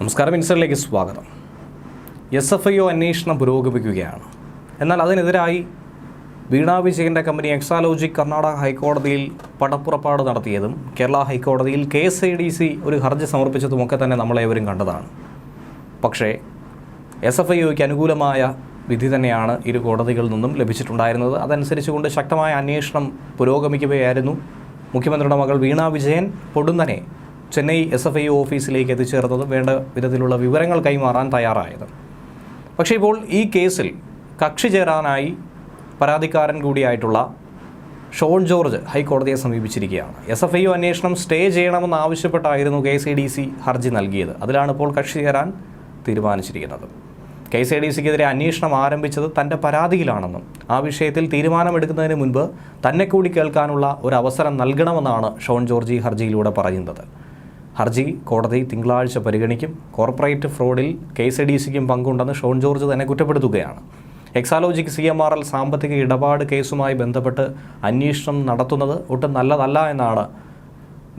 നമസ്കാരം ഇൻസറിലേക്ക് സ്വാഗതം. S F I O അന്വേഷണം പുരോഗമിക്കുകയാണ്. എന്നാൽ അതിനെതിരായി വീണാ വിജയന്റെ കമ്പനി എക്സാലോജി കർണാടക ഹൈക്കോടതിയിൽ പടപ്പുറപ്പാട് നടത്തിയതും കേരള ഹൈക്കോടതിയിൽ K S I D C ഒരു ഹർജി സമർപ്പിച്ചതുമൊക്കെ തന്നെ നമ്മളേവരും കണ്ടതാണ്. പക്ഷേ എസ് എഫ് ഐ ഒക്ക് അനുകൂലമായ വിധി തന്നെയാണ് ഇരു കോടതികളിൽ നിന്നും ലഭിച്ചിട്ടുണ്ടായിരുന്നത്. അതനുസരിച്ചുകൊണ്ട് ശക്തമായ അന്വേഷണം പുരോഗമിക്കുകയായിരുന്നു. മുഖ്യമന്ത്രിയുടെ മകൾ വീണ വിജയൻ പൊടുന്നനെ ചെന്നൈ എസ് എഫ് ഐ ഓഫീസിലേക്ക് എത്തിച്ചേർന്നതും വേണ്ട വിധത്തിലുള്ള വിവരങ്ങൾ കൈമാറാൻ തയ്യാറായത്. പക്ഷേ ഇപ്പോൾ ഈ കേസിൽ കക്ഷി ചേരാനായി പരാതിക്കാരൻ കൂടിയായിട്ടുള്ള ഷോൺ ജോർജ് ഹൈക്കോടതിയെ സമീപിച്ചിരിക്കുകയാണ്. എസ് എഫ് ഐ ഒ അന്വേഷണം സ്റ്റേ ചെയ്യണമെന്ന് ആവശ്യപ്പെട്ടായിരുന്നു കെ സി ഡി സി ഹർജി നൽകിയത്. അതിലാണ് ഇപ്പോൾ കക്ഷി ചേരാൻ തീരുമാനിച്ചിരിക്കുന്നത്. കെ സി ഡി സിക്കെതിരെ അന്വേഷണം ആരംഭിച്ചത് തന്റെ പരാതിയിലാണെന്നും ആ വിഷയത്തിൽ തീരുമാനമെടുക്കുന്നതിന് മുൻപ് തന്നെ കൂടി കേൾക്കാനുള്ള ഒരു അവസരം നൽകണമെന്നാണ് ഷോൺ ജോർജ് ഹർജിയിലൂടെ പറയുന്നത്. ഹർജി കോടതി തിങ്കളാഴ്ച പരിഗണിക്കും. കോർപ്പറേറ്റ് ഫ്രോഡിൽ കെ എസ് എ ഡി സിക്കും പങ്കുണ്ടെന്ന് ഷോൺ ജോർജ് തന്നെ കുറ്റപ്പെടുത്തുകയാണ്. Exalogic C M R L സാമ്പത്തിക ഇടപാട് കേസുമായി ബന്ധപ്പെട്ട് അന്വേഷണം നടത്തുന്നത് ഒട്ടും നല്ലതല്ല എന്നാണ്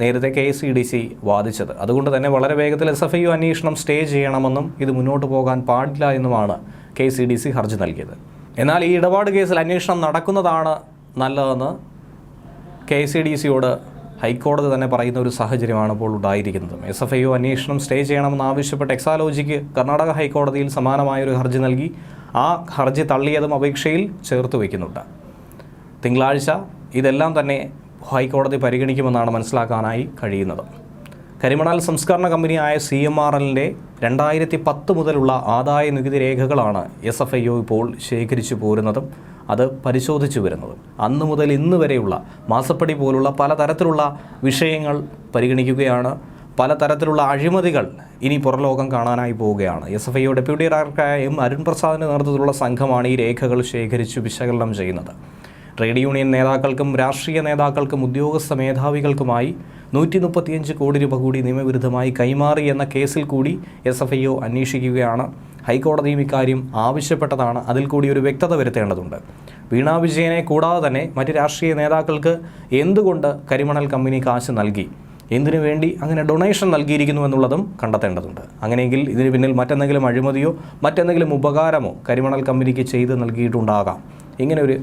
നേരത്തെ കെ സി ഡി സി വാദിച്ചത്. അതുകൊണ്ട് തന്നെ വളരെ വേഗത്തിൽ എസ് എഫ് ഐ അന്വേഷണം സ്റ്റേ ചെയ്യണമെന്നും ഇത് മുന്നോട്ട് പോകാൻ പാടില്ല എന്നുമാണ് കെ സി ഡി സി ഹർജി നൽകിയത്. എന്നാൽ ഈ ഇടപാട് കേസിൽ അന്വേഷണം നടക്കുന്നതാണ് നല്ലതെന്ന് കെ സി ഡി സിയോട് ഹൈക്കോടതി തന്നെ പറയുന്ന ഒരു സാഹചര്യമാണ് ഇപ്പോൾ ഉണ്ടായിരിക്കുന്നത്. എസ് എഫ് ഐ ഒ അന്വേഷണം സ്റ്റേ ചെയ്യണമെന്ന് ആവശ്യപ്പെട്ട് എക്സാലോജിക്ക് കർണാടക ഹൈക്കോടതിയിൽ സമാനമായൊരു ഹർജി നൽകി. ആ ഹർജി തള്ളിയതും അപേക്ഷയിൽ ചേർത്ത് വയ്ക്കുന്നുണ്ട്. തിങ്കളാഴ്ച ഇതെല്ലാം തന്നെ ഹൈക്കോടതി പരിഗണിക്കുമെന്നാണ് മനസ്സിലാക്കാനായി കഴിയുന്നത്. കരിമണൽ സംസ്കരണ കമ്പനിയായ സി എം ആർ എല്ലിന്റെ രണ്ടായിരത്തി പത്ത് മുതലുള്ള ആദായ നികുതി രേഖകളാണ് എസ് എഫ് ഐ ഒ ഇപ്പോൾ ശേഖരിച്ചു പോരുന്നതും അത് പരിശോധിച്ചു വരുന്നത്. അന്ന് മുതൽ ഇന്ന് വരെയുള്ള മാസപ്പടി പോലുള്ള പലതരത്തിലുള്ള വിഷയങ്ങൾ പരിഗണിക്കുകയാണ്. പലതരത്തിലുള്ള അഴിമതികൾ ഇനി പുറലോകം കാണാനായി പോവുകയാണ്. എസ് എഫ് ഐ ഡെപ്യൂട്ടി ഡയറക്ടറായ എം അരുൺ പ്രസാദിന്റെ നേതൃത്വത്തിലുള്ള സംഘമാണ് ഈ രേഖകൾ ശേഖരിച്ച് വിശകലനം ചെയ്യുന്നത്. ട്രേഡ് യൂണിയൻ നേതാക്കൾക്കും രാഷ്ട്രീയ നേതാക്കൾക്കും ഉദ്യോഗസ്ഥ മേധാവികൾക്കുമായി നൂറ്റി മുപ്പത്തിയഞ്ച് കോടി രൂപ കൂടി നിയമവിരുദ്ധമായി കൈമാറി എന്ന കേസിൽ കൂടി എസ് എഫ് ഐ ഒ അന്വേഷിക്കുകയാണ്. ഹൈക്കോടതിയും ഇക്കാര്യം ആവശ്യപ്പെട്ടതാണ്. അതിൽ കൂടി ഒരു വ്യക്തത വരുത്തേണ്ടതുണ്ട്. വീണാ വിജയനെ കൂടാതെ തന്നെ മറ്റ് രാഷ്ട്രീയ നേതാക്കൾക്ക് എന്തുകൊണ്ട് കരിമണൽ കമ്പനി കാശ് നൽകി? എന്തിനു വേണ്ടി അങ്ങനെ ഡൊണേഷൻ നൽകിയിരിക്കുന്നു എന്നുള്ളതും കണ്ടെത്തേണ്ടതുണ്ട്. അങ്ങനെയെങ്കിൽ ഇതിന് പിന്നിൽ മറ്റെന്തെങ്കിലും അഴിമതിയോ മറ്റെന്തെങ്കിലും ഉപകാരമോ കരിമണൽ കമ്പനിക്ക് ചെയ്ത് നൽകിയിട്ടുണ്ടാകാം. ഇങ്ങനെ ഒരു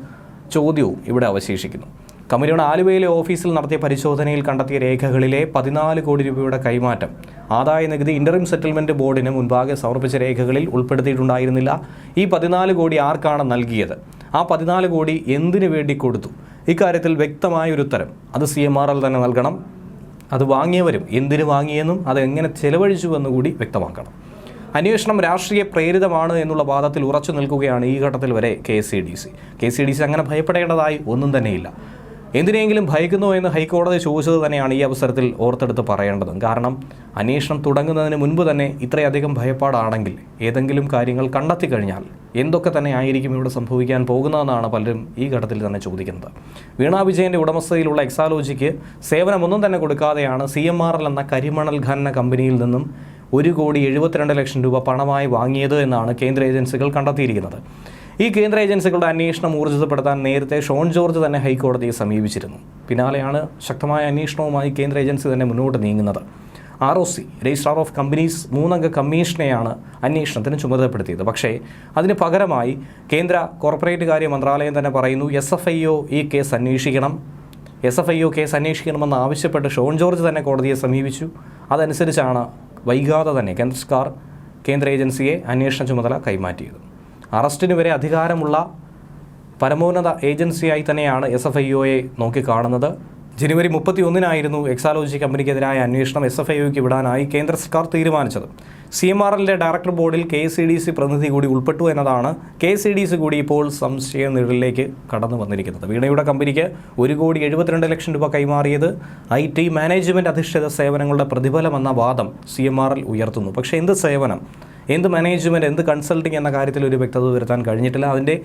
ചോദ്യവും ഇവിടെ അവശേഷിക്കുന്നു. കമ്പനിയുടെ ആലുവയിലെ ഓഫീസിൽ നടത്തിയ പരിശോധനയിൽ കണ്ടെത്തിയ രേഖകളിലെ പതിനാല് കോടി രൂപയുടെ കൈമാറ്റം ആദായ നികുതി ഇന്ററിം സെറ്റിൽമെന്റ് ബോർഡിന് മുൻപാകെ സമർപ്പിച്ച രേഖകളിൽ ഉൾപ്പെടുത്തിയിട്ടുണ്ടായിരുന്നില്ല. ഈ പതിനാല് കോടി ആർക്കാണ് നൽകിയത്? ആ പതിനാല് കോടി എന്തിനു വേണ്ടി കൊടുത്തു? ഇക്കാര്യത്തിൽ വ്യക്തമായ ഒരു ഉത്തരം. അത് സി എം ആർ എൽ തന്നെ നൽകണം. അത് വാങ്ങിയവരും എന്തിനു വാങ്ങിയെന്നും അത് എങ്ങനെ ചെലവഴിച്ചുവെന്നും എന്നുകൂടി വ്യക്തമാക്കണം. അന്വേഷണം രാഷ്ട്രീയ പ്രേരിതമാണ് എന്നുള്ള വാദത്തിൽ ഉറച്ചു നിൽക്കുകയാണ് ഈ ഘട്ടത്തിൽ വരെ K C D C. K C D C അങ്ങനെ ഭയപ്പെടേണ്ടതായി ഒന്നും തന്നെയില്ല. എന്തിനെങ്കിലും ഭയക്കുന്നോ എന്ന് ഹൈക്കോടതി ചോദിച്ചത് തന്നെയാണ് ഈ അവസരത്തിൽ ഓർത്തെടുത്ത് പറയേണ്ടത്. കാരണം അന്വേഷണം തുടങ്ങുന്നതിന് മുൻപ് തന്നെ ഇത്രയധികം ഭയപ്പാടാണെങ്കിൽ ഏതെങ്കിലും കാര്യങ്ങൾ കണ്ടെത്തി കഴിഞ്ഞാൽ എന്തൊക്കെ തന്നെ ആയിരിക്കും ഇവിടെ സംഭവിക്കാൻ പോകുന്നതെന്നാണ് പലരും ഈ ഘട്ടത്തിൽ തന്നെ ചോദിക്കുന്നത്. വീണാ വിജയന്റെ ഉടമസ്ഥതയിലുള്ള എക്സാലോജിക്ക് സേവനമൊന്നും തന്നെ കൊടുക്കാതെയാണ് സി എം ആർ എൽ എന്ന കരിമണൽ ഖനന കമ്പനിയിൽ നിന്നും ഒരു കോടി എഴുപത്തിരണ്ട് ലക്ഷം രൂപ പണമായി വാങ്ങിയത് എന്നാണ് കേന്ദ്ര ഏജൻസികൾ കണ്ടെത്തിയിരിക്കുന്നത്. ഈ കേന്ദ്ര ഏജൻസികളുടെ അന്വേഷണം ഊർജിതപ്പെടുത്താൻ നേരത്തെ ഷോൺ ജോർജ് തന്നെ ഹൈക്കോടതിയെ സമീപിച്ചിരുന്നു. പിന്നാലെയാണ് ശക്തമായ അന്വേഷണവുമായി കേന്ദ്ര ഏജൻസി തന്നെ മുന്നോട്ട് നീങ്ങുന്നത്. R O C registrar of companies മൂന്നംഗ കമ്മീഷനെയാണ് അന്വേഷണത്തിന് ചുമതലപ്പെടുത്തിയത്. പക്ഷേ അതിന് പകരമായി കേന്ദ്ര കോർപ്പറേറ്റ് കാര്യ മന്ത്രാലയം തന്നെ പറയുന്നു എസ് എഫ് ഐ ഒ ഈ കേസ് അന്വേഷിക്കണം. S F I O case അന്വേഷിക്കണമെന്ന് ആവശ്യപ്പെട്ട് ഷോൺ ജോർജ് തന്നെ കോടതിയെ സമീപിച്ചു. അതനുസരിച്ചാണ് വൈകാതെ തന്നെ കേന്ദ്ര സർക്കാർ കേന്ദ്ര ഏജൻസിയെ അന്വേഷണ ചുമതല കൈമാറ്റിയത്. അറസ്റ്റിന് വരെ അധികാരമുള്ള പരമോന്നത ഏജൻസിയായി തന്നെയാണ് എസ് എഫ് ഐ ഒയെ നോക്കിക്കാണുന്നത്. ജനുവരി മുപ്പത്തി ഒന്നിനായിരുന്നു എക്സാലോജി കമ്പനിക്കെതിരായ അന്വേഷണം എസ് എഫ് ഐ ഒക്ക് വിടാനായി കേന്ദ്ര സർക്കാർ തീരുമാനിച്ചത്. സി എം ആർ എല്ലിന്റെ ഡയറക്ടർ ബോർഡിൽ കെ സി ഡി സി പ്രതിനിധി കൂടി ഉൾപ്പെട്ടു എന്നതാണ് കെ സി ഡി സി കൂടി ഇപ്പോൾ സംശയ നിഴലിലേക്ക് കടന്നു വന്നിരിക്കുന്നത്. വീണയുടെ കമ്പനിക്ക് ഒരു കോടി എഴുപത്തിരണ്ട് ലക്ഷം രൂപ കൈമാറിയത് ഐ ടി മാനേജ്മെന്റ് അധിഷ്ഠിത സേവനങ്ങളുടെ പ്രതിഫലമെന്ന വാദം സി എം ആർ എൽ ഉയർത്തുന്നു. പക്ഷേ എന്ത് സേവനം? എന്ത് മാനേജ്മെന്റ് എന്ത് കൺസൾട്ടിങ് എന്ന കാര്യത്തിൽ ഒരു വ്യക്തത വരുത്താൻ കഴിഞ്ഞിട്ടില്ല. അതിന്റെ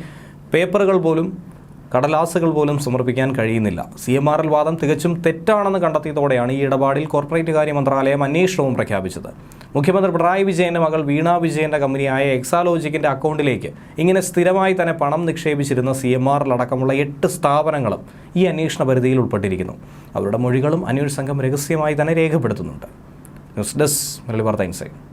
പേപ്പറുകൾ പോലും കടലാസുകൾ പോലും സമർപ്പിക്കാൻ കഴിയുന്നില്ല. സി എം ആർ എൽ വാദം തികച്ചും തെറ്റാണെന്ന് കണ്ടെത്തിയതോടെയാണ് ഈ ഇടപാടിൽ കോർപ്പറേറ്റ് കാര്യ മന്ത്രാലയം അന്വേഷണവും പ്രഖ്യാപിച്ചത്. മുഖ്യമന്ത്രി പിണറായി വിജയന്റെ മകൾ വീണ വിജയന്റെ കമ്പനിയായ എക്സാലോജിക്കിന്റെ അക്കൗണ്ടിലേക്ക് ഇങ്ങനെ സ്ഥിരമായി തന്നെ പണം നിക്ഷേപിച്ചിരുന്ന സി എം ആറിൽ അടക്കമുള്ള എട്ട് സ്ഥാപനങ്ങളും ഈ അന്വേഷണ പരിധിയിൽ ഉൾപ്പെട്ടിരിക്കുന്നു. അവരുടെ മൊഴികളും അന്വേഷണ സംഘം രഹസ്യമായി തന്നെ രേഖപ്പെടുത്തുന്നുണ്ട്. ന്യൂസ് ഡെസ്ക് മുരളി വാർത്ത ഇൻസൈറ്റ്